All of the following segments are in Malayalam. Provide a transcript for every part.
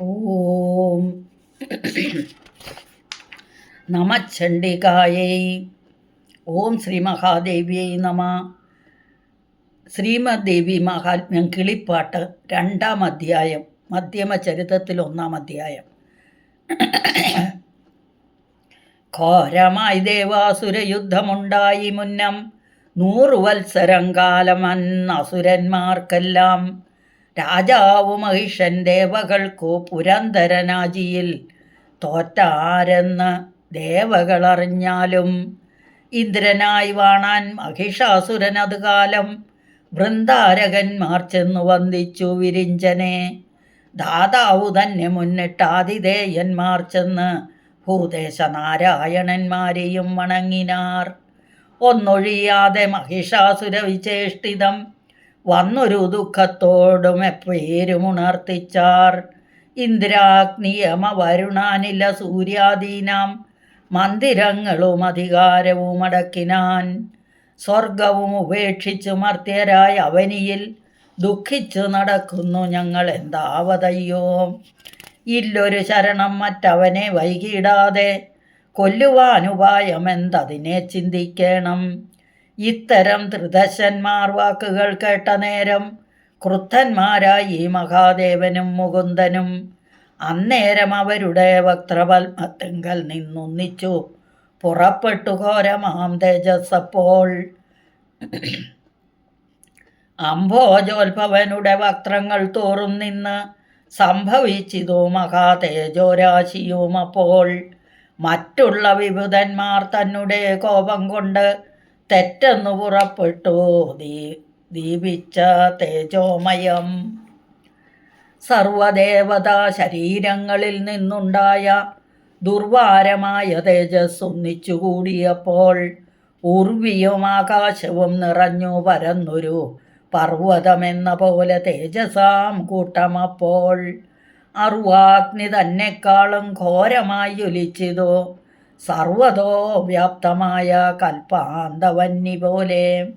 ഓം. നമച്ചണ്ഡികായൈ ഓം ശ്രീ മഹാദേവിയൈ നമ. ശ്രീമദേവി മഹാത്മ്യം കിളിപ്പാട്ട് രണ്ടാം അധ്യായം മധ്യമ ചരിത്രത്തിൽ ഒന്നാം അധ്യായം. ഘോരമായി ദേവാസുരയുദ്ധമുണ്ടായി മുന്നം നൂറു വത്സരം കാലമന്ന് അസുരന്മാർക്കെല്ലാം രാജാവ് മഹിഷൻ ദേവകൾക്കു പുരന്തരനാജിയിൽ തോറ്റാരെന്ന് ദേവകളറിഞ്ഞാലും ഇന്ദ്രനായി വാണാൻ മഹിഷാസുരൻ അത് കാലം വൃന്ദാരകന്മാർ ചെന്നു വന്ദിച്ചു വിരിഞ്ചനെ. ദാതാവു തന്നെ മുന്നിട്ട് ആതിഥേയന്മാർ ചെന്ന് ഭൂദേശ നാരായണന്മാരെയും വണങ്ങിനാർ. ഒന്നൊഴിയാതെ മഹിഷാസുര വിചേഷ്ടിതം വന്നൊരു ദുഃഖത്തോടും എപ്പേരുമുണർത്തിച്ചാർ ഇന്ദ്രാഗ്നിയമ വരുണാനില സൂര്യാദീനാം മന്ദിരങ്ങളും അധികാരവും അടക്കിനാൻ. സ്വർഗവും ഉപേക്ഷിച്ചു മർത്യരായ അവനിയിൽ ദുഃഖിച്ചു നടക്കുന്നു ഞങ്ങൾ എന്താവതയ്യോ. ഇല്ലൊരു ശരണം മറ്റവനെ വൈകിടാതെ കൊല്ലുവാനുപായം എന്തതിനെ ചിന്തിക്കണം. ഇത്തരം ത്രിദശന്മാർ വാക്കുകൾ കേട്ട നേരം ക്രുദ്ധന്മാരായി മഹാദേവനും മുകുന്ദനും. അന്നേരം അവരുടെ വക്രപത്മത്തിങ്കൽ നിന്നൊന്നിച്ചു. പുറപ്പെട്ടു ഘോരമാം തേജസ്സപ്പോൾ. അംഭോജോത്ഭവനുടെ വക്രങ്ങൾ തോറും നിന്ന് സംഭവിച്ചിതു മഹാതേജോരാശിയും അപ്പോൾ മറ്റുള്ള വിഭുതന്മാർ തന്നെ കോപം കൊണ്ട് തെറ്റെന്നു പുറപ്പെട്ടു. ദീ ദീപിച്ച തേജോമയം. സർവദേവതാ ശരീരങ്ങളിൽ നിന്നുണ്ടായ ദുർവാരമായ തേജസ് ഒന്നിച്ചുകൂടിയപ്പോൾ ഉർവിയും ആകാശവും നിറഞ്ഞു പരന്നൊരു പർവതമെന്ന പോലെ തേജസാം കൂട്ടമപ്പോൾ. അറുവാഗ്നി തന്നെക്കാളും ഘോരമായി ഒലിച്ചിതോ സർവതോ വ്യാപ്തമായ കൽപ്പാന്തവന്നി പോലെ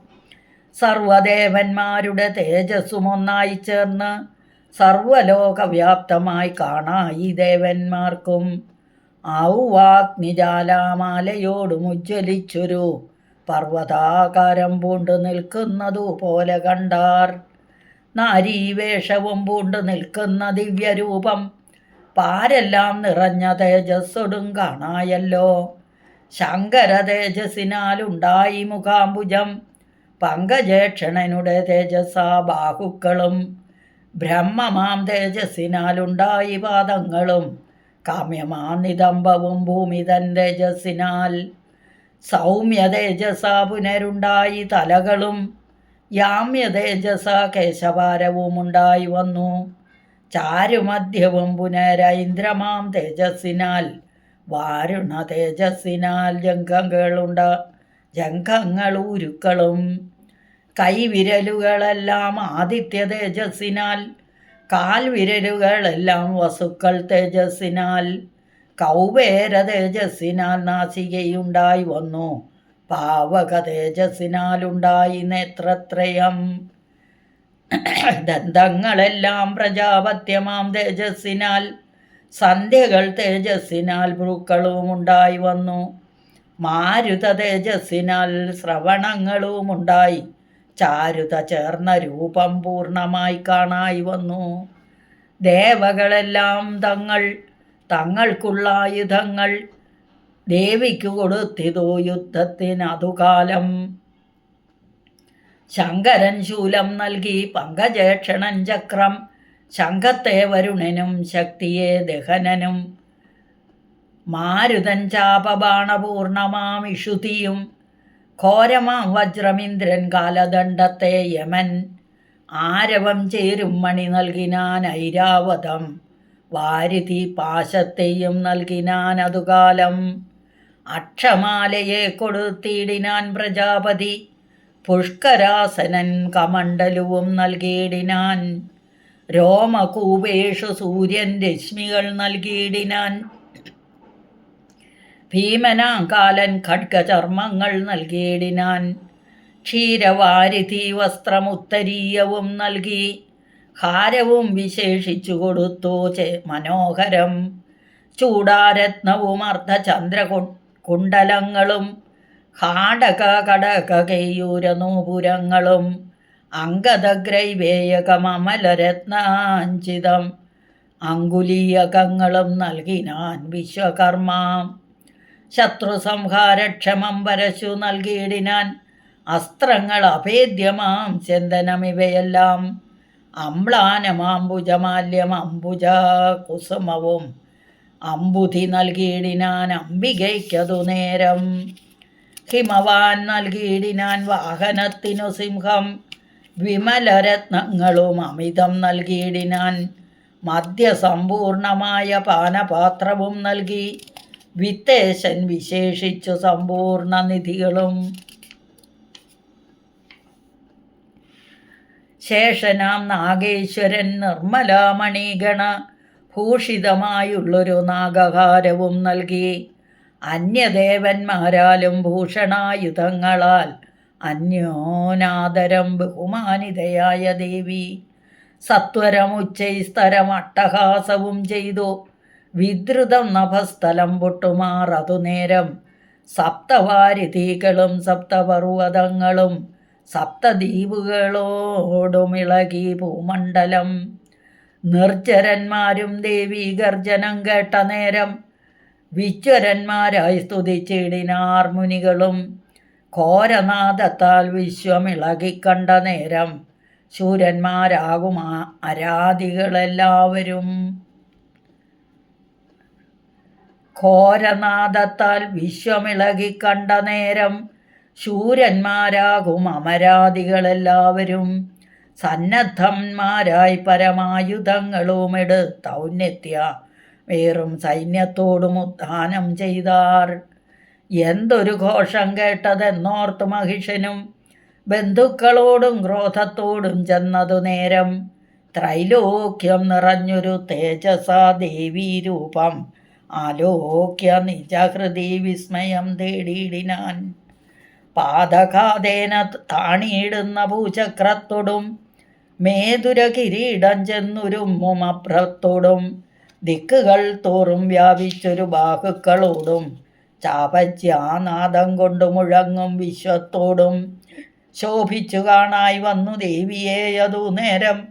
സർവദേവന്മാരുടെ തേജസ്സുമൊന്നായി ചേർന്ന് സർവലോകവ്യാപ്തമായി കാണായി ദേവന്മാർക്കും. ഔവാഗ്നിജാലാമാലയോടും ഉജ്ജ്വലിച്ചൊരു പർവതാകാരം പൂണ്ടു നിൽക്കുന്നതു പോലെ കണ്ടാർ. നാരീവേഷവും പൂണ്ടു നിൽക്കുന്ന ദിവ്യരൂപം പാരെല്ലാം നിറഞ്ഞ തേജസ്സൊടും കാണായല്ലോ. ശങ്കര തേജസ്സിനാലുണ്ടായി മുഖാംബുജം. പങ്കജേക്ഷണനുടെ തേജസ്സാ ബാഹുക്കളും. ബ്രഹ്മമാം തേജസ്സിനാലുണ്ടായി പാദങ്ങളും. കാമ്യമാ നിതംബവും ഭൂമി തൻ തേജസ്സിനാൽ. സൗമ്യ തേജസാ പുനരുണ്ടായി തലകളും. യാമ്യ തേജസ കേശവാരവും ഉണ്ടായി വന്നു. ചാരുമധ്യവും പുനരൈന്ദ്രമാം തേജസ്സിനാൽ വാരുണ തേജസ്സിനാൽ ജംഘങ്ങളുണ്ട ജംഘങ്ങൾ ഉരുക്കളും കൈവിരലുകളെല്ലാം ആദിത്യ തേജസ്സിനാൽ കാൽവിരലുകളെല്ലാം വസുക്കൾ തേജസ്സിനാൽ കൗവേര തേജസ്സിനാൽ നാസികയുണ്ടായി വന്നു പാവക തേജസ്സിനാലുണ്ടായി നേത്രത്രയം. ദന്തങ്ങളെല്ലാം പ്രജാപത്യമാം തേജസ്സിനാൽ. സന്ധ്യകൾ തേജസ്സിനാൽ ഭ്രൂക്കളും ഉണ്ടായി വന്നു. മാരുത തേജസ്സിനാൽ ശ്രവണങ്ങളും ഉണ്ടായി ചാരുത ചേർന്ന രൂപം പൂർണമായി കാണായി വന്നു. ദേവകളെല്ലാം തങ്ങൾ തങ്ങൾക്കുള്ള ആയുധങ്ങൾ ദേവിക്ക് കൊടുത്തിതോ യുദ്ധത്തിന് അതുകാലം ശങ്കരൻ ശൂലം നൽകി പങ്കജേക്ഷണൻ ചക്രം. ശങ്കത്തെ വരുണനും ശക്തിയെ ദഹനനും. മാരുതൻ ചാപബാണപൂർണമാം ഇഷുതിയും. ഘോരമാം വജ്രമിന്ദ്രൻ കാലദണ്ഡത്തെ യമൻ. ആരവം ചേരും മണി നൽകിനാൻ ഐരാവതം. വാരിധി പാശത്തെയും നൽകിനാൻ അതുകാലം. അക്ഷമാലയെ കൊടുത്തിടിനാൻ പ്രജാപതി. പുഷ്കരാസനൻ കമണ്ഡലവും നൽകിയിടിനാൻ. രോമകൂപേഷു സൂര്യൻ രശ്മികൾ നൽകിയിടിനാൻ. ഭീമനാകാലൻ ഖഡ്ഗചർമ്മങ്ങൾ നൽകിയിടിനാൻ. ക്ഷീരവാരിധി വസ്ത്രമുത്തരീയവും നൽകി. ഹാരവും വിശേഷിച്ചു കൊടുത്തു മനോഹരം. ചൂടാരത്നവും അർദ്ധചന്ദ്ര കുണ്ടലങ്ങളും ഹാടക കടക കെയ്യൂരനൂപുരങ്ങളും അങ്കദഗ്രൈവേയകമലരത്നാഞ്ചിതം അങ്കുലീയകങ്ങളും നൽകിനാൻ വിശ്വകർമ്മ. ശത്രുസംഹാരക്ഷമം വരശു നൽകിയിടിനാൻ അസ്ത്രങ്ങൾ അഭേദ്യമാം ചന്ദനമിവയെല്ലാം അമ്ലാനമാംബുജമാല്യം അംബുജ കുസുമവും അമ്പുധി നൽകിയിടിനാൻ അംബികയ്ക്കതു നേരം. ഹിമവാൻ നൽകിയിടിനാൻ വാഹനത്തിനു സിംഹം. വിമലരത്നങ്ങളും അമിതം നൽകിയിടിനാൻ മദ്യസമ്പൂർണമായ പാനപാത്രവും നൽകി. വിത്തേശൻ വിശേഷിച്ചു സമ്പൂർണ നിധികളും. ശേഷനാം നാഗേശ്വരൻ നിർമ്മലാമണിഗണ ഭൂഷിതമായുള്ളൊരു നാഗഹാരവും നൽകി. അന്യദേവന്മാരാലും ഭൂഷണായുധങ്ങളാൽ അന്യോനാദരം ബഹുമാനിതയായ ദേവി. സത്വരം ഉച്ചൈസ്തരം അട്ടഹാസവും ചെയ്തു. വിദ്രുതം നഭസ്ഥലം പൊട്ടുമാറതു നേരം സപ്തവാരിധികളും സപ്തപർവതങ്ങളും സപ്തദ്വീപുകളോടുമിളകി ഭൂമണ്ഡലം. നിർജരന്മാരും ദേവീ ഗർജനം കേട്ട നേരം വിശ്വരന്മാരായി സ്തുതിച്ചിടിനാർ മുനികളും ഘോരനാഥത്താൽ വിശ്വമിളകിക്കണ്ട നേരം. ശൂരന്മാരാകും ആ അരാധികളെല്ലാവരും ഘോരനാഥത്താൽ വിശ്വമിളകിക്കണ്ട നേരം. ശൂരന്മാരാകും അമരാദികളെല്ലാവരും സന്നദ്ധന്മാരായി പരമായുധങ്ങളുമെടുത്തൗന്നത്യ വേറും സൈന്യത്തോടും ഉത്ഥാനം ചെയ്താർ. എന്തൊരു ഘോഷം കേട്ടതെന്നോർത്ത് മഹിഷനും. ബന്ധുക്കളോടും ക്രോധത്തോടും ചെന്നതു നേരം ത്രൈലോക്യം നിറഞ്ഞൊരു തേജസാ ദേവീ രൂപം. ആലോക്യ നിജഹൃതി വിസ്മയം തേടിയിടിനാൻ. പാതകാതേന താണിയിടുന്ന പൂചക്രത്തോടും മേതുര കിരീടം ചെന്നുരുമ്മുമപ്രത്തോടും ദിക്കുകൾ തോറും വ്യാപിച്ചൊരു ബാഹുക്കളോടും ചാപച്യാനാദം കൊണ്ടു മുഴങ്ങും വിശ്വത്തോടും. ശോഭിച്ചു കാണായി വന്നു ദേവിയെ അതു നേരം.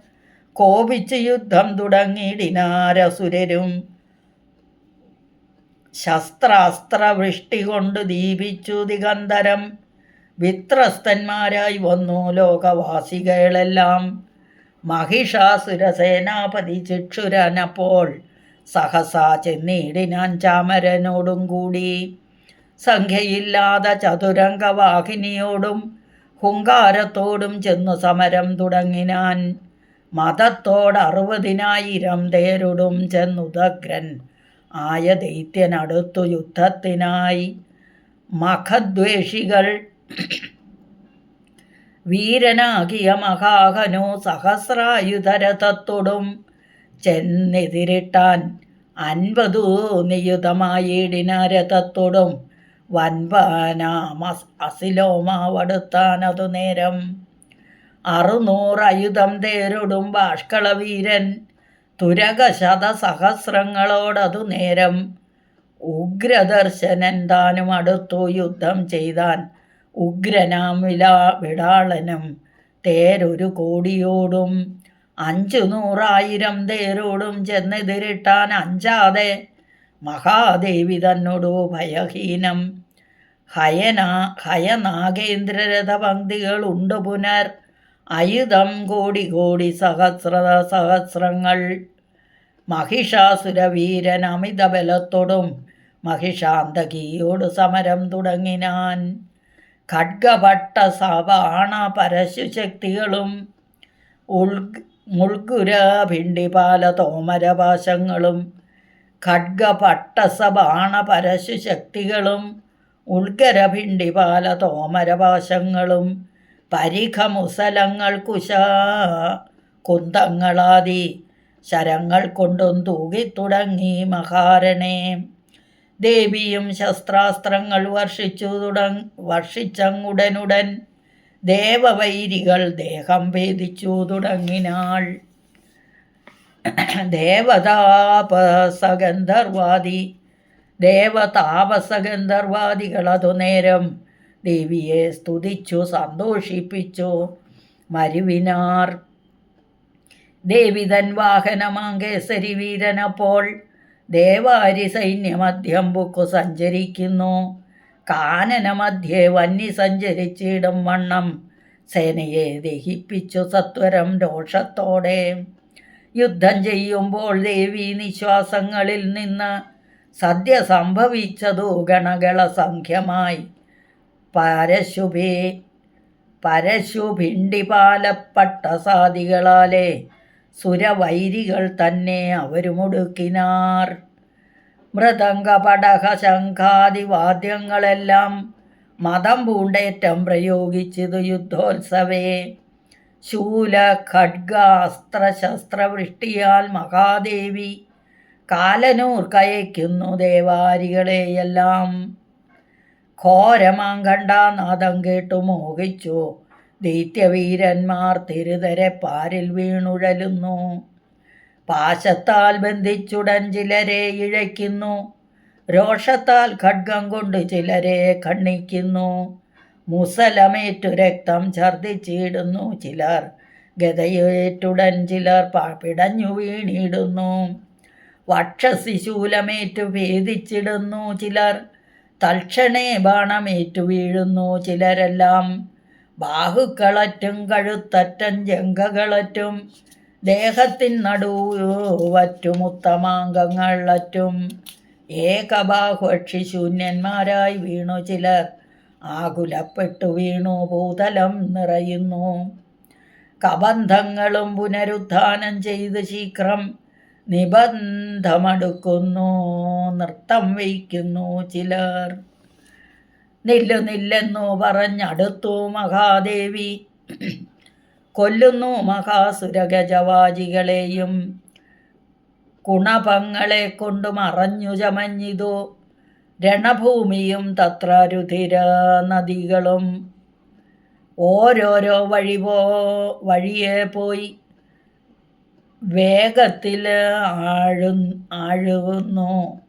കോപിച്ച് യുദ്ധം തുടങ്ങിയിടിനാരസുരരും. ശസ്ത്രാസ്ത്രവൃഷ്ടി കൊണ്ട് ദീപിച്ചു ദിഗന്ധരം. വിത്രസ്തന്മാരായി വന്നു ലോകവാസികളെല്ലാം. മഹിഷാസുര സേനാപതി ചിക്ഷുരനപ്പോൾ സഹസാ ചെന്നിടിനാൻ ചാമരനോടും കൂടി. സംഖ്യയില്ലാതെ ചതുരംഗവാഹിനിയോടും ഹുങ്കാരത്തോടും ചെന്നു സമരം തുടങ്ങിനാൻ. മതത്തോടറുപതിനായിരം തേരോടും ചെന്നുദഗ്രൻ ആയ ദൈത്യനടുത്തു യുദ്ധത്തിനായി. മഖദ്വേഷികൾ വീരനാകിയ മഹാഹനു സഹസ്രായുധരഥത്തോടും ചെന്നെതിരിട്ടാൻ അൻപതു നിയുതമായിടിന രഥത്തോടും വൻപനാമ അസിലോമാവടുത്താനതു നേരം. അറുനൂറയുധം തേരുടും ബാഷ്കളവീരൻ. തുരകശത സഹസ്രങ്ങളോടതു നേരം. ഉഗ്രദർശനൻ താനും അടുത്തു യുദ്ധം ചെയ്താൻ ഉഗ്രനാം വിലാ വിടാളനും. തേരൊരു കോടിയോടും അഞ്ചു നൂറായിരം തേരോടും ചെന്നെതിരിട്ടാൻ അഞ്ചാതെ മഹാദേവി തന്നോടു ഭയഹീനം. ഹയനാ ഹയനാഗേന്ദ്രരഥ പങ്ക്തികളുണ്ട് പുനർ. അയുധം കോടി കോടി സഹസ്ര സഹസ്രങ്ങൾ. മഹിഷാസുരവീരൻ അമിതബലത്തോടും മഹിഷാന്തകിയോട് സമരം തുടങ്ങിനാൻ. ഖഡ്ഗഭട്ട സവാണ പരശുശക്തികളും ഉൾ മുൾഗുര ഭിണ്ടിപാല തോമരപാശങ്ങളും ഖഡ്ഗപട്ടസബാണ പരശുശക്തികളും ഉൾക്കര ഭിണ്ടിപാല തോമരപാശങ്ങളും പരിഖമുസലങ്ങൾ കുശ കുന്തങ്ങളാദി ശരങ്ങൾ കൊണ്ടും തൂകിത്തുടങ്ങി മഹാരണേ. ദേവിയും ശസ്ത്രാസ്ത്രങ്ങൾ വർഷിച്ചു തുടങ് വർഷിച്ചങ്ങുടനുടൻ ദേവവൈരികൾ ദേഹം ഭേദിച്ചു തുടങ്ങിനാൾ. ദേവതാപസഗന്ധർവാദി ദേവതാപസഗന്ധർവാദികൾ നേരം ദേവിയെ സ്തുതിച്ചു സന്തോഷിപ്പിച്ചു മരുവിനാർ. ദേവിതൻ വാഹനമാങ്കേസരി വീരനപ്പോൾ ദേവാരി സൈന്യമധ്യം ബുക്കു സഞ്ചരിക്കുന്നു. കാനനമധ്യേ വന്നി സഞ്ചരിച്ചിടും വണ്ണം. സേനയെ ദഹിപ്പിച്ചു സത്വരം രോഷത്തോടെ. യുദ്ധം ചെയ്യുമ്പോൾ ദേവി നിശ്വാസങ്ങളിൽ നിന്ന് സദ്യ സംഭവിച്ചതു ഗണകള സംഖ്യമായി. പരശുഭേ പരശുഭിണ്ടിപാലപ്പട്ടസാദികളാലെ സുരവൈരികൾ തന്നെ അവരുമൊടുക്കിനാർ. മൃദംഗ പടക ശംഖാദിവാദ്യങ്ങളെല്ലാം മതം പൂണ്ടേറ്റം പ്രയോഗിച്ചത് യുദ്ധോത്സവേ. ശൂല ഖഡ്ഗാസ്ത്രശസ്ത്രവൃഷ്ടിയാൽ മഹാദേവി കാലനൂർ കയയ്ക്കുന്നു ദേവാരികളെയെല്ലാം ഘോരമാങ്കണ്ടാനാഥം കേട്ടു മോഹിച്ചു. ദൈത്യവീരന്മാർ തിരുതരെ പാരിൽ വീണുഴലുന്നു. പാശത്താൽ ബന്ധിച്ചുടൻ ചിലരെ ഇഴയ്ക്കുന്നു. രോഷത്താൽ ഖഡ്ഗം കൊണ്ട് ചിലരെ ഖണ്ണിക്കുന്നു മുസലമേറ്റു രക്തം ഛർദിച്ചിടുന്നു ചിലർ. ഗതയേറ്റുടൻ ചിലർ പിടഞ്ഞു വീണിടുന്നു. വക്ഷശിശൂലമേറ്റു ഭേദിച്ചിടുന്നു ചിലർ. തൽക്ഷണേ ബാണമേറ്റു വീഴുന്നു ചിലരെല്ലാം. ബാഹുക്കളറ്റും കഴുത്തറ്റം ജംഘകളറ്റും ദേഹത്തിൻ നടുവറ്റുമുത്തമാംഗങ്ങളറ്റും ഏകബാഹുക്ഷി ശൂന്യന്മാരായി വീണു ചിലർ. ആകുലപ്പെട്ടു വീണു ഭൂതലം നിറയുന്നു. കബന്ധങ്ങളും പുനരുദ്ധാനം ചെയ്ത് ശീഘ്രം നിബന്ധമടുക്കുന്നു. നൃത്തം വയ്ക്കുന്നു ചിലർ. നില്ലു നില്ലെന്നു പറഞ്ഞടുത്തു മഹാദേവി. കൊല്ലുന്നു മഹാസുരഗജവാജികളെയും. കുണപങ്ങളെ കൊണ്ട് മറഞ്ഞു ചമഞ്ഞിതു രണഭൂമിയും തത്ര രുധിര നദികളും. ഓരോരോ വഴി പോ വഴിയെ പോയി വേഗത്തിൽ ആഴു ആഴുന്നു.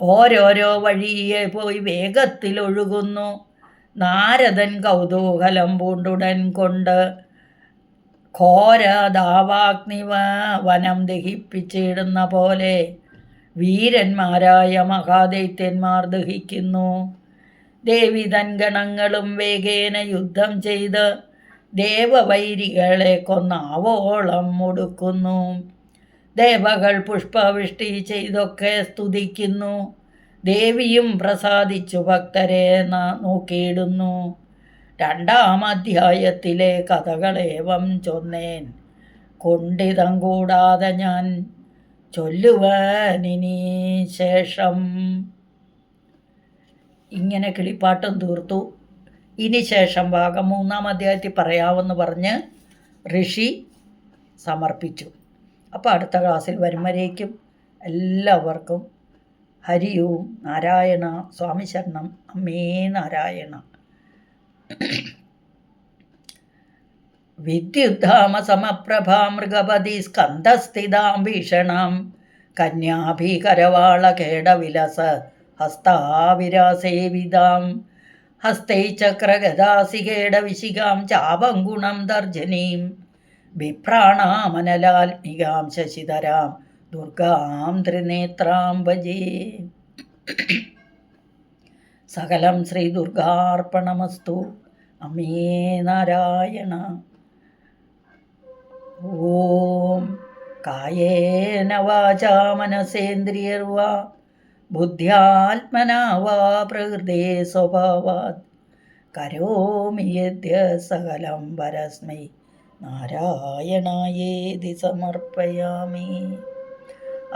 ഓരോരോ വഴിയെ പോയി വേഗത്തിൽ ഒഴുകുന്നു. നാരദൻ കൗതൂഹലം പൂണ്ടുടൻ കൊണ്ട് ഘോരദാവാഗ്നിവ വനം ദഹിപ്പിച്ചിടുന്ന പോലെ വീരന്മാരായ മഹാദൈത്യന്മാർ ദഹിക്കുന്നു. ദേവിതൻ ഗണങ്ങളും വേഗേന യുദ്ധം ചെയ്ത് ദേവവൈരികളെ കൊന്നാവോളം മുടുക്കുന്നു. ദേവകൾ പുഷ്പവൃഷ്ടി ചെയ്തൊക്കെ സ്തുതിക്കുന്നു. ദേവിയും പ്രസാദിച്ചു ഭക്തരെ നോക്കിയിടുന്നു. രണ്ടാം അധ്യായത്തിലെ കഥകളേവം ചൊന്നേൻ. കൊണ്ടിതം കൂടാതെ ഞാൻ ചൊല്ലുവാനിനി ശേഷം. ഇങ്ങനെ കിളിപ്പാട്ടും തീർത്തു. ഇനി ശേഷം ഭാഗം മൂന്നാം അധ്യായത്തിൽ പറയാമെന്ന് പറഞ്ഞ് ഋഷി സമർപ്പിച്ചു. അപ്പോൾ അടുത്ത ക്ലാസ്സിൽ വരുമ്പോഴേക്കും എല്ലാവർക്കും ഹരിയും നാരായണ സ്വാമി ശരണം. അമ്മേ നാരായണ. വിദ്യുദ്ധാമ സമപ്രഭാ മൃഗപതി സ്കന്ധസ്ഥിതാം ഭീഷണം. കന്യാഭീകരവാളകേടവിലസ ഹസ്താവിരാസേവിതാം. ഹസ്തൈ ചക്രഗദാസികേടവിശികാം ചാപം ഗുണം തർജനീം വിഭ്രാണാമനലാത്മികാം ശശിധരാം ദുർഗാം ത്രിനേത്രാം ഭജേ. സകലം ശ്രീ ദുർഗാർപ്പണമസ്തു. അമേ നാരായണ. ഓം കായേന വാചാ മനസേന്ദ്രിയർവാ. ബുദ്ധ്യാത്മനാ വാ പ്രകൃതേ സ്വഭാവാത്. കരോമി യദ്യ സകലം പരസ്മൈ നാരായണായേതി സമർപ്പയാമി.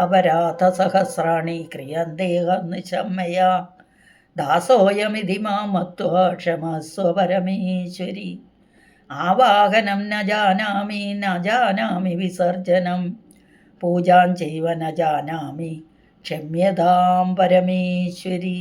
അപരാധസഹസ്രാണി ക്രിയന്തേഹർനിശമ്മയാ ദാസോയമിതി മാമത്വാ ക്ഷമസ്വ പരമേശ്വരി. ആവാഹനം ന ജാനാമി ന ജാനാമി വിസർജനം. പൂജാം ചെയ്വ ന ജാനാമി ക്ഷമ്യതാം പരമേശ്വരീ.